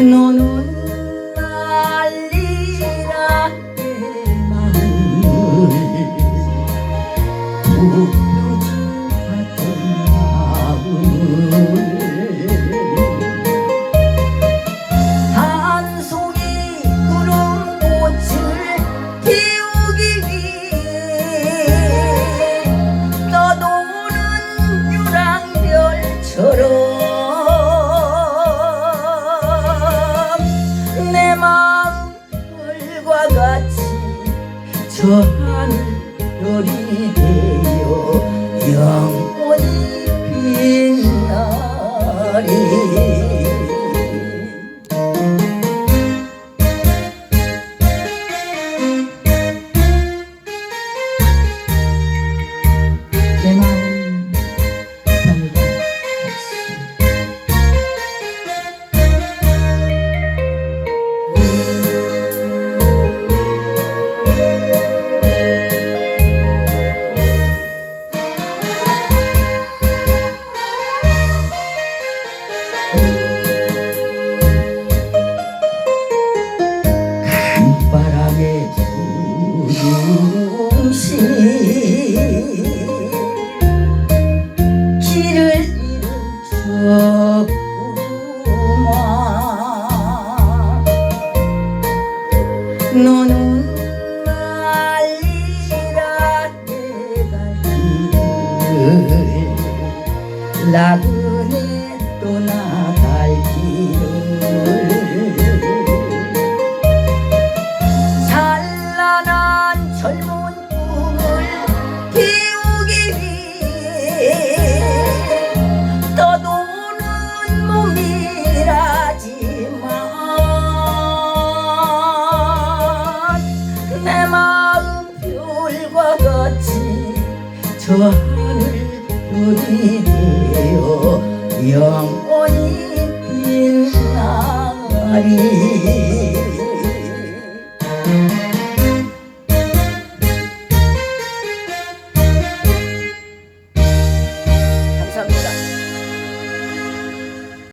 No 저 하늘 별이 되어 영원히 빛나리 나그네 떠나갈 길을 찬란한 젊은 꿈을 키우기 위해 떠도는 몸이라지만 내 마음 별과 같이 저 되어 영원히 빛나리